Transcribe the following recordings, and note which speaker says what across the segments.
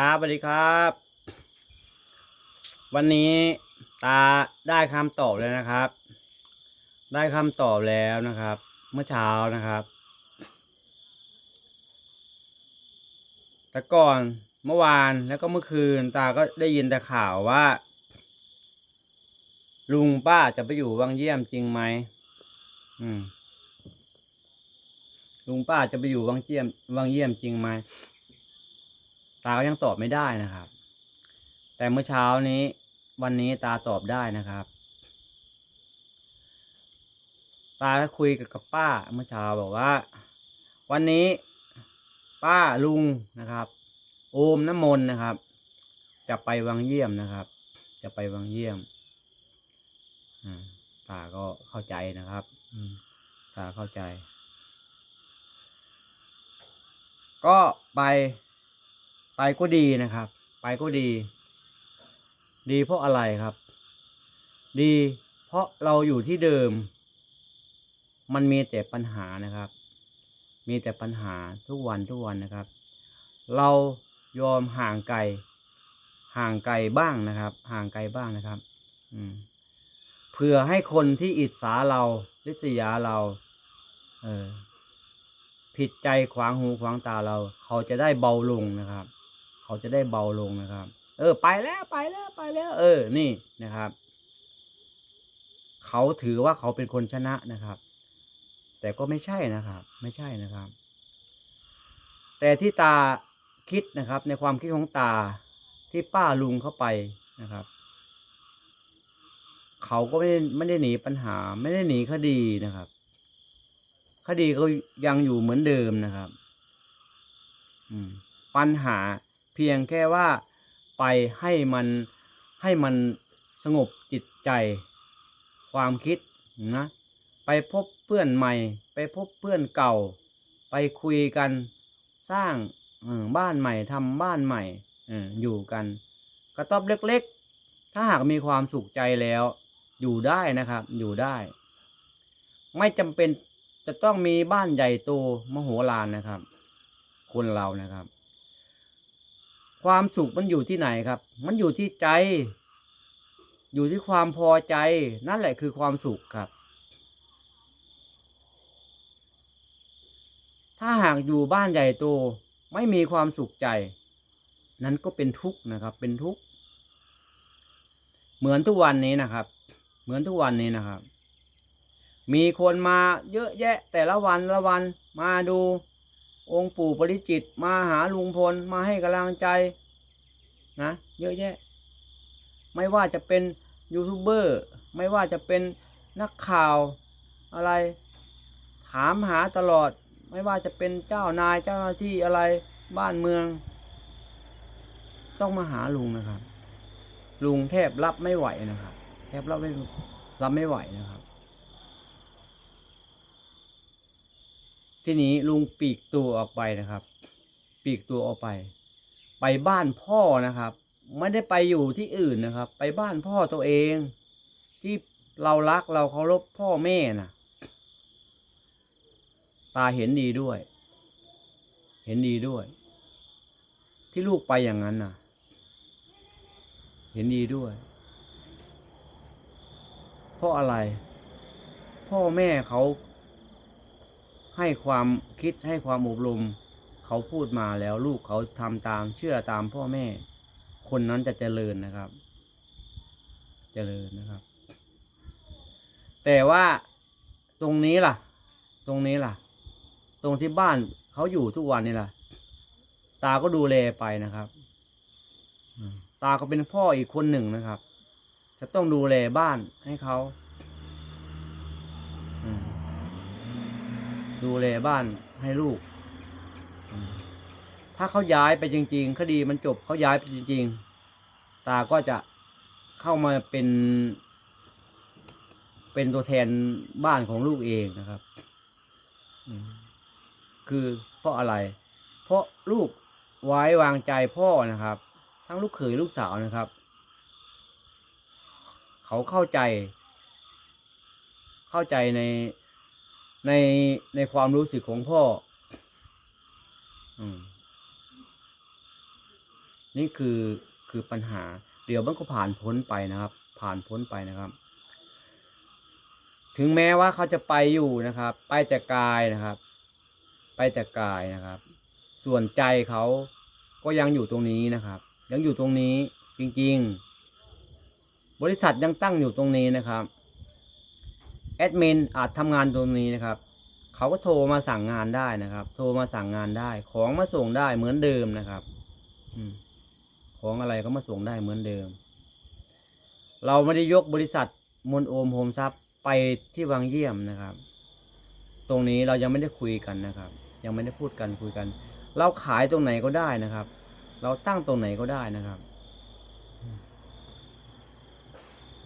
Speaker 1: ครับสวัสดีครับ วันนี้ตาได้คำตอบแล้วนะครับ ได้คำตอบแล้วนะครับ เมื่อเช้านะครับ แต่ก่อนเมื่อวานแล้วก็เมื่อคืนตาก็ได้ยินแต่ข่าวว่า ลุงป้าจะไปอยู่วังเยี่ยมจริงไหมอืมลุงป้าจะไปอยู่วังเยี่ยมวังเยี่ยมจริงไหม ตาก็ยังตอบไม่ได้นะครับ แต่เมื่อเช้านี้ วันนี้ตาตอบได้นะครับ ตาก็คุยกับป้าเมื่อเช้าบอกว่า วันนี้ป้าลุงนะครับ โอมน้ำมนต์นะครับ จะไปวังเยี่ยมนะครับ จะไปวังเยี่ยมตาก็เข้าใจนะครับตาเข้าใจ ก็ไป ไปก็ดีนะครับ ไปก็ดี ดีเพราะอะไรครับ ดีเพราะเราอยู่ที่เดิม มันมีแต่ปัญหานะครับ มีแต่ปัญหาทุกวันทุกวันนะครับ เรายอมห่างไกล ห่างไกลบ้างนะครับ ห่างไกลบ้างนะครับ อืมเพื่อให้คนที่อิจฉาเราริษยาเรา เออผิดใจขวางหูขวางตาเรา เขาจะได้เบาลงนะครับ เขาจะได้เบาลงนะครับ เออ ไปแล้วไปแล้วไปแล้ว เออ นี่นะครับ เขาถือว่าเขาเป็นคนชนะนะครับ แต่ก็ไม่ใช่นะครับ ไม่ใช่นะครับ แต่ที่ตาคิดนะครับ ในความคิดของตาที่ป้าลุงเข้าไปนะครับ เขาก็ไม่ได้ไม่ได้หนีปัญหา ไม่ได้หนีคดีนะครับ คดีก็ยังอยู่เหมือนเดิมนะครับ อืมปัญหา เพียงแค่ว่าไปให้มันให้มันสงบจิตใจ ความคิดนะไปพบเพื่อนใหม่ ไปพบเพื่อนเก่า ไปคุยกันสร้างบ้านใหม่ทำบ้านใหม่อออยู่กัน กระต๊อบเล็กๆ ถ้าหากมีความสุขใจแล้ว อยู่ได้นะครับ อยู่ได้ ไม่จำเป็นจะต้องมีบ้านใหญ่โตมโหฬารนะครับ คนเรานะครับ ความสุขมันอยู่ที่ไหนครับ มันอยู่ที่ใจ อยู่ที่ความพอใจ นั่นแหละคือความสุขครับ ถ้าหากอยู่บ้านใหญ่โตไม่มีความสุขใจ นั้นก็เป็นทุกข์นะครับ เป็นทุกข์ เหมือนทุกวันนี้นะครับ เหมือนทุกวันนี้นะครับ มีคนมาเยอะแยะแต่ละวันละวันมาดู องค์ปู่ปริจิตมาหาลุงพลมาให้กำลังใจนะเยอะแยะ ไม่ว่าจะเป็นยูทูบเบอร์ไม่ว่าจะเป็นนักข่าวอะไร ถามหาตลอด ไม่ว่าจะเป็นเจ้านายเจ้าหน้าที่อะไรบ้านเมือง ต้องมาหาลุงนะครับ ลุงแทบรับไม่ไหวนะครับ แทบรับไม่รับไม่ไหวนะครับ ทีนี้ลุงปีกตัวออกไปนะครับ ปีกตัวออกไป ไปบ้านพ่อนะครับ ไม่ได้ไปอยู่ที่อื่นนะครับ ไปบ้านพ่อตัวเอง ที่เรารักเราเคารพพ่อแม่นะตาเห็นดีด้วย เห็นดีด้วย ที่ลูกไปอย่างนั้นนะเห็นดีด้วย เพราะอะไร พ่อแม่เขา ให้ความคิดให้ความอบรม เขาพูดมาแล้วลูกเขาทำตามเชื่อตามพ่อแม่ คนนั้นจะเจริญนะครับ เจริญนะครับ แต่ว่าตรงนี้ล่ะ ตรงนี้ล่ะ ตรงที่บ้านเขาอยู่ทุกวันนี่ล่ะ ตาก็ดูแลไปนะครับตาก็เป็นพ่ออีกคนหนึ่งนะครับ จะต้องดูแลบ้านให้เขาอืม ดูแลบ้านให้ลูกอืมถ้าเขาย้ายไปจริง ๆ คดีมันจบเขาย้ายไปจริง ๆ ตาก็จะเข้ามาเป็น เป็นตัวแทนบ้านของลูกเองนะครับอืมคือเพราะอะไร เพราะลูกไว้วางใจพ่อนะครับ ทั้งลูกเขยลูกสาวนะครับ เขาเข้าใจ เข้าใจใน ในในความรู้สึกของพ่อ อืม นี่คือคือปัญหา เดี๋ยวมันก็ผ่านพ้นไปนะครับ ผ่านพ้นไปนะครับ ถึงแม้ว่าเขาจะไปอยู่นะครับ ไปแต่กายนะครับ ไปแต่กายนะครับ ส่วนใจเขาก็ยังอยู่ตรงนี้นะครับ ยังอยู่ตรงนี้จริง ๆ บริษัทยังตั้งอยู่ตรงนี้นะครับ แอดมินอาจทำงานตรงนี้นะครับ เขาก็โทรมาสั่งงานได้นะครับ โทรมาสั่งงานได้ ของมาส่งได้เหมือนเดิมนะครับอของอะไรก็มาส่งได้เหมือนเดิม เราไม่ได้ยกบริษัทมนโอมโฮมซับไปที่วังเยี่ยมนะครับ ตรงนี้เรายังไม่ได้คุยกันนะครับ ยังไม่ได้พูดกันคุยกัน เราขายตรงไหนก็ได้นะครับ เราตั้งตรงไหนก็ได้นะครับ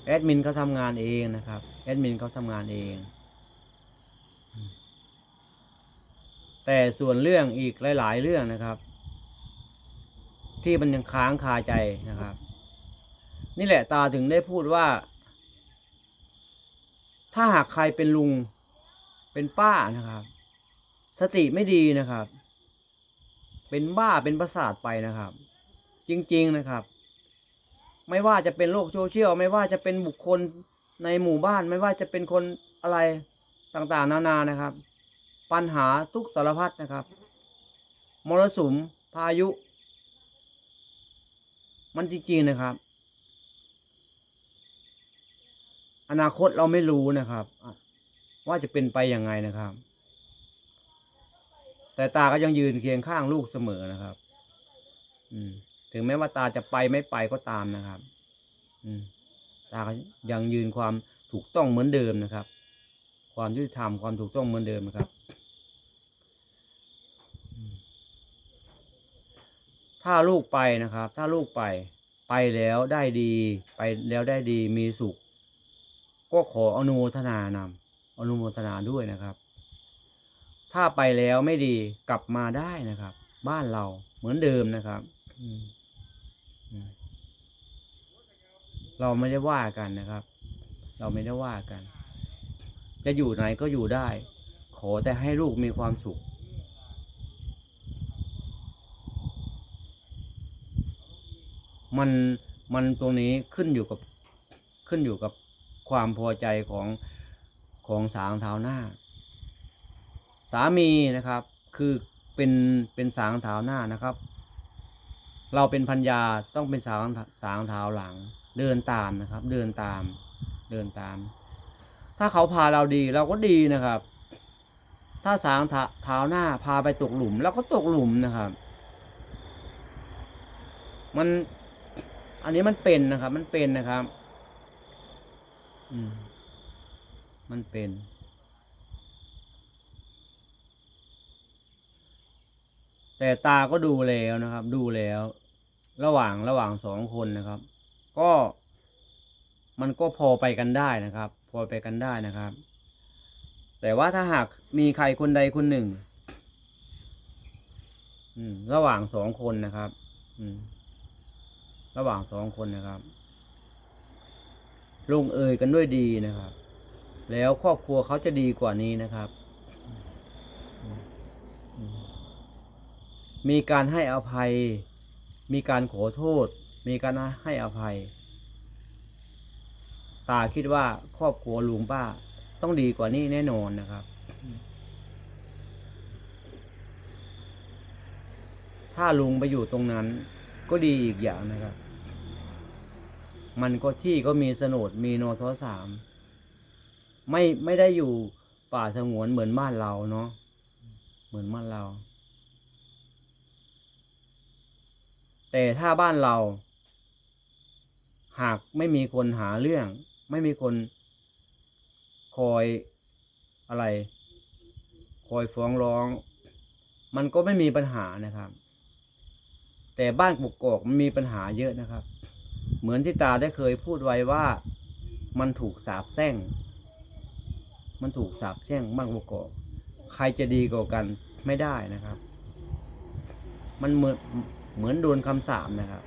Speaker 1: แอดมินเขาทำงานเองนะครับแอดมินเขาทำงานเอง แต่ส่วนเรื่องอีกหลาย ๆ เรื่องนะครับ ที่มันยังค้างคาใจนะครับ นี่แหละตาถึงได้พูดว่า ถ้าหากใครเป็นลุงเป็นป้านะครับ สติไม่ดีนะครับ เป็นบ้าเป็นประสาทไปนะครับ จริง ๆนะครับ ไม่ว่าจะเป็นโลกโซเชียลไม่ว่าจะเป็นบุคคลในหมู่บ้าน ไม่ว่าจะเป็นคนอะไรต่างๆ นานานะครับ ปัญหาทุกสารพัดนะครับ มรสุมพายุ มันจริงๆนะครับ อนาคตเราไม่รู้นะครับ ว่าจะเป็นไปยังไงนะครับ แต่ตาก็ยังยืนเคียงข้างลูกเสมอนะครับ อืม ถึงแม้ว่าตาจะไปไม่ไปก็ตามนะครับ อืมตาก็ยังยืนความถูกต้องเหมือนเดิมนะครับ ความยุติธรรมความถูกต้องเหมือนเดิมนะครับ ถ้าลูกไปนะครับ ถ้าลูกไปไปแล้วได้ดี ไปแล้วได้ดีมีสุข ก็ขออนุโมทนานำอนุโมทนาด้วยนะครับ ถ้าไปแล้วไม่ดีกลับมาได้นะครับ บ้านเราเหมือนเดิมนะครับ อืมอืม เราไม่ได้ว่ากันนะครับ เราไม่ได้ว่ากัน จะอยู่ไหนก็อยู่ได้ ขอแต่ให้ลูกมีความสุข มันมันตรงนี้ขึ้นอยู่กับขึ้นอยู่กับความพอใจของของสางเท้าหน้า สามีนะครับคือเป็นเป็นสางเท้าหน้านะครับ เราเป็นพัญญาต้องเป็นสางสางเท้าหลัง เดินตามนะครับ เดินตาม เดินตาม ถ้าเขาพาเราดีเราก็ดีนะครับ ถ้าสางเท้าเท้าหน้าพาไปตกหลุมเราก็ตกหลุมนะครับ มันอันนี้มันเป็นนะครับ มันเป็นนะครับ อืม มันเป็น แต่ตาก็ดูแล้วนะครับ ดูแล้ว ระหว่างระหว่างสองคนนะครับ ก็มันก็พอไปกันได้นะครับ พอไปกันได้นะครับ แต่ว่าถ้าหากมีใครคนใดคนหนึ่งระหว่างสองคนนะครับระหว่างสองคนนะครับลงเอยกันด้วยดีนะครับ แล้วครอบครัวเขาจะดีกว่านี้นะครับ มีการให้อภัย มีการขอโทษ มีการให้อภัย ตาคิดว่าครอบครัวลุงป้าต้องดีกว่านี้แน่นอนนะครับ ถ้าลุงไปอยู่ตรงนั้น ก็ดีอีกอย่างนะครับ มันก็ที่ก็มีโฉนดมีนทสามไม่ไม่ได้อยู่ป่าสงวนเหมือนบ้านเราเนาะเหมือนบ้านเรา แต่ถ้าบ้านเรา หากไม่มีคนหาเรื่อง ไม่มีคนคอยอะไร คอยฟ้องร้อง มันก็ไม่มีปัญหานะครับ แต่บ้านกุกกอกมันมีปัญหาเยอะนะครับ เหมือนที่ตาได้เคยพูดไว้ว่ามันถูกสาบแช่ง มันถูกสาบแช่งบ้านกุกกอกใครจะดีกว่ากันไม่ได้นะครับ มันเหมือนเหมือนโดนคำสาปนะครับ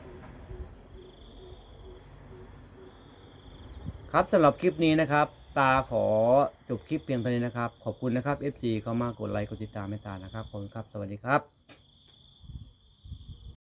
Speaker 1: ครับสำหรับคลิปนี้นะครับ ตาขอจบคลิปเพียงเท่านี้นะครับ ขอบคุณนะครับ FC เข้ามากดไลค์กดติดตามให้ตานะครับขอบคุณครับ สวัสดีครับ